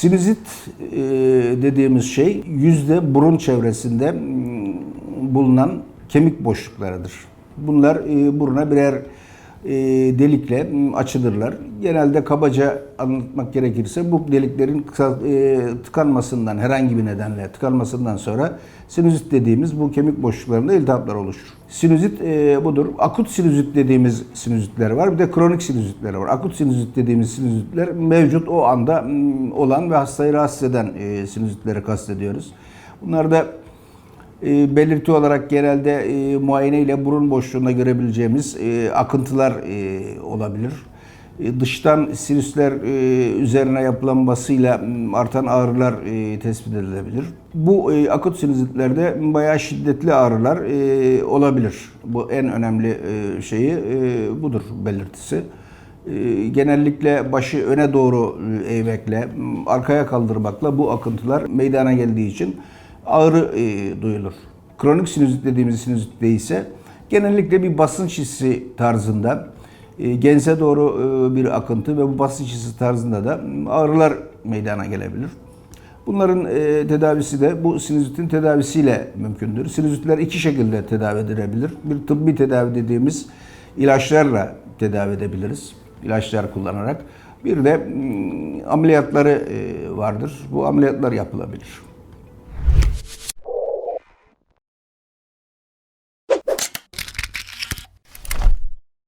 Sinüzit e, dediğimiz şey yüzde burun çevresinde mm, bulunan kemik boşluklarıdır. Bunlar e, buruna birer e, delikle açılırlar. Genelde kabaca anlatmak gerekirse bu deliklerin e, tıkanmasından herhangi bir nedenle tıkanmasından sonra sinüzit dediğimiz bu kemik boşluklarında iltihaplar oluşur. Sinüzit e, budur. Akut sinüzit dediğimiz sinüzitler var. Bir de kronik sinüzitler var. Akut sinüzit dediğimiz sinüzitler mevcut o anda olan ve hastayı rahatsız eden e, sinüzitleri kastediyoruz. Bunlar da e, belirti olarak genelde e, muayene ile burun boşluğunda görebileceğimiz e, akıntılar e, olabilir. E, dıştan sinüsler e, üzerine yapılan basıyla artan ağrılar e, tespit edilebilir. Bu e, akut sinüzitlerde bayağı şiddetli ağrılar e, olabilir. Bu en önemli e, şeyi e, budur belirtisi. E, genellikle başı öne doğru e, eğmekle, arkaya kaldırmakla bu akıntılar meydana geldiği için ağrı e, duyulur. Kronik sinüzit dediğimiz sinüzit ise genellikle bir basınç hissi tarzında e, gense doğru e, bir akıntı ve bu basınç hissi tarzında da ağrılar meydana gelebilir. Bunların e, tedavisi de bu sinüzitin tedavisiyle mümkündür. Sinüzitler iki şekilde tedavi edilebilir. Bir tıbbi tedavi dediğimiz ilaçlarla tedavi edebiliriz. İlaçlar kullanarak. Bir de ameliyatları e, vardır. Bu ameliyatlar yapılabilir.